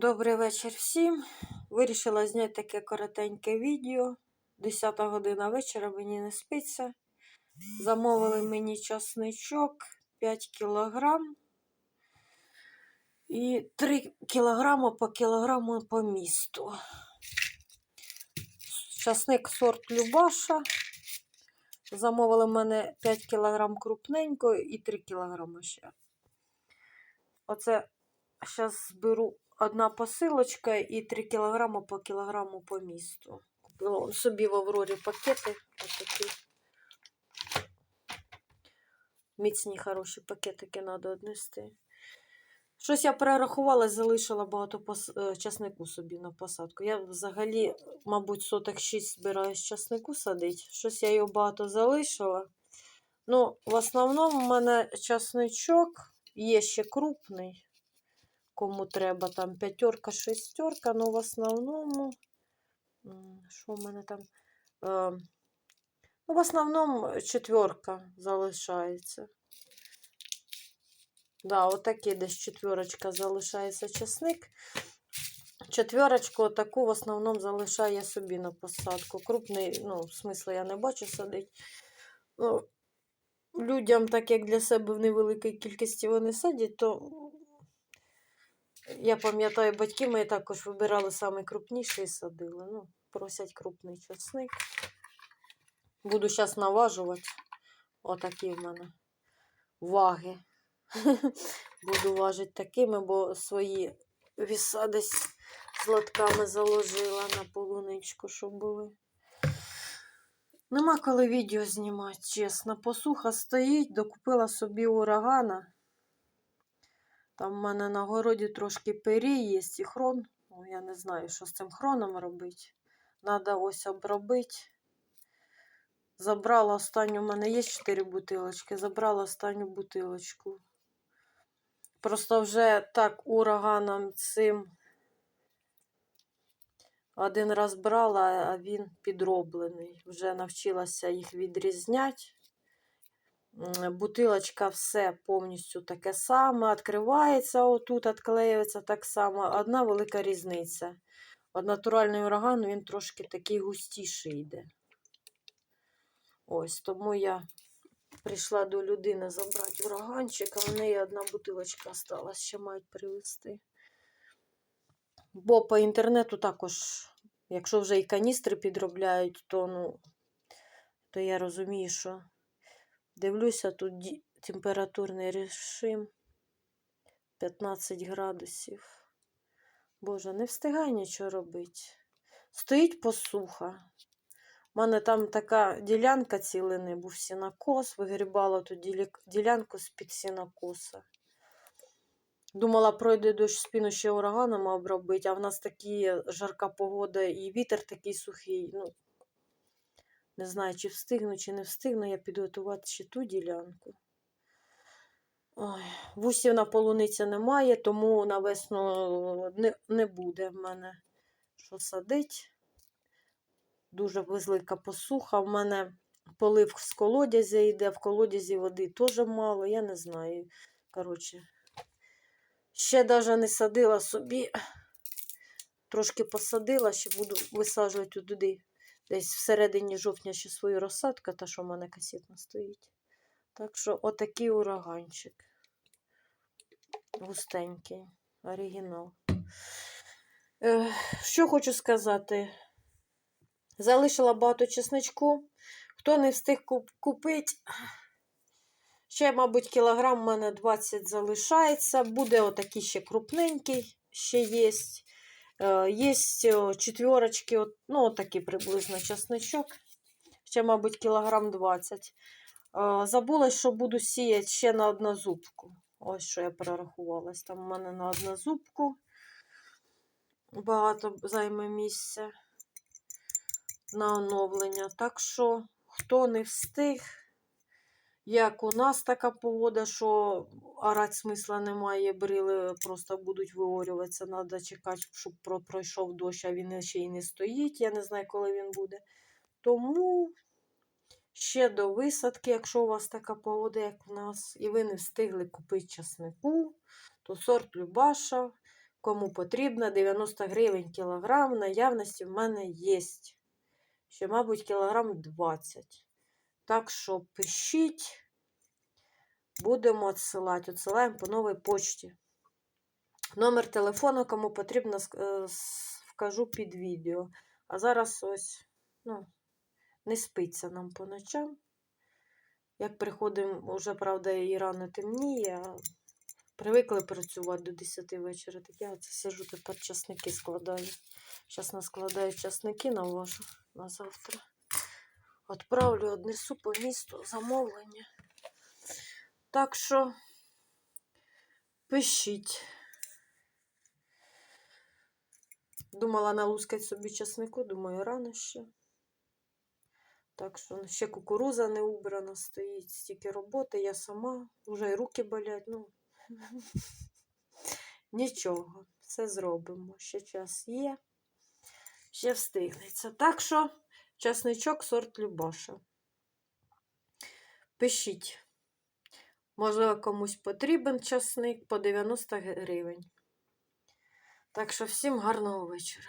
Добрий вечір всім. Вирішила зняти таке коротеньке відео. 10 година вечора мені не спиться. Замовили мені часничок 5 кілограм. І 3 кілограми по кілограму по місту. Часник сорт Любаша. Замовили в мене 5 кілограм крупненького і 3 кілограми ще. Оце зараз зберу одна посилочка і 3 кілограми по кілограму по місту. Купила собі в Аврорі пакети. Отакі. Міцні хороші пакетики треба однести. Щось я перерахувала, залишила багато пос... е, часнику собі на посадку. Я взагалі, мабуть, соток 6 збираюсь часнику садити. Щось я його багато залишила. Ну, в основному в мене часничок є ще крупний. Кому треба там п'ятерка, шестерка, ну в основному. Що в мене там? Е, ну, в основному четверка залишається. Да, отакий десь четверочка залишається часник. Четверочку отаку в основному залишаю собі на посадку. Крупний, ну, смисла я не бачу садить. Ну, людям, так як для себе в невеликій кількості вони садять, то я пам'ятаю, батьки мої також вибирали саме крупніший і садили. Ну, просять крупний часник. Буду зараз наважувати. Отакі в мене ваги. Буду важити такими, бо свої віса десь з лотками заложила на полуничку, щоб були. Нема коли відео знімати, чесно. Посуха стоїть, докупила собі урагана. Там в мене на городі трошки пері є і хрон. Ну, я не знаю, що з цим хроном робити. Надо ось обробити. Забрала останню, у мене є 4 бутилочки, забрала останню бутилочку. Просто вже так ураганом цим один раз брала, а він підроблений. Вже навчилася їх відрізняти. Бутилочка все повністю таке саме. Відкривається отут, відклеюється так само. Одна велика різниця. От натуральний ураган він трошки такий густіший йде. Ось, тому я прийшла до людини забрати ураганчик, а в неї одна бутилочка осталась, ще мають привезти. Бо по інтернету також, якщо вже і каністри підробляють, то, ну, то я розумію, що дивлюся, тут температурний режим 15 градусів. Боже, не встигай нічого робити. Стоїть посуха. У мене там така ділянка цілини, був сінокос, вигрібала ту ділянку з-під сінокоса. Думала, пройде дощ спину ще ураганами обробити, а в нас такі жарка погода і вітер такий сухий. Ну, не знаю, чи встигну, чи не встигну я підготувати ще ту ділянку. Ой, вусів на полуниця немає, тому на весну не, не буде в мене що садить. Дуже велика посуха. В мене полив з колодязя йде, в колодязі води теж мало, я не знаю. Коротше, ще навіть не садила собі. Трошки посадила, ще буду висаджувати туди. Десь всередині жовтня ще свою розсадку, та що в мене касетна стоїть. Так що отакий ураганчик. Густенький, оригінал. Що хочу сказати? Залишила багато чесничку. Хто не встиг купити, ще, мабуть, кілограм у мене 20 залишається. Буде отакий ще крупненький, ще є. Е, Є четверочки, от, ну, отакий приблизно чесничок. Ще, мабуть, кілограм 20. Е, Забула, що буду сіяти ще на однозубку. Ось що я перерахувалась. Там у мене на однозубку багато займе місця на оновлення. Так що, хто не встиг, як у нас така погода, що орати смисла немає, брили просто будуть виорюватися. Треба чекати, щоб пройшов дощ, а він ще й не стоїть. Я не знаю, коли він буде. Тому ще до висадки, якщо у вас така погода, як у нас, і ви не встигли купити часнику, то сорт Любаша Кому потрібно, 90 гривень кілограм. Наявності в мене є. Ще, мабуть, кілограм 20. Так що пишіть. Будемо відсилати. Відсилаємо по новій почті. Номер телефону, кому потрібно, с- вкажу під відео. А зараз ось, ну, не спиться нам по ночам. Як приходимо, вже, правда, і рано темніє, а привикли працювати до 10 вечора. Так я оце сижу тепер часники складаю. Зараз наскладаю часники на на завтра. Отправлю, однесу по місту замовлення. Так що пишіть. Думала налускати собі часнику, думаю, рано ще. Так що ще кукуруза не убрана стоїть, стільки роботи, я сама, вже й руки болять. Ну, нічого, все зробимо. Ще час є, ще встигнеться. Так що часничок сорт Любаша. Пишіть. Можливо, комусь потрібен часник по 90 гривень. Так що всім гарного вечора.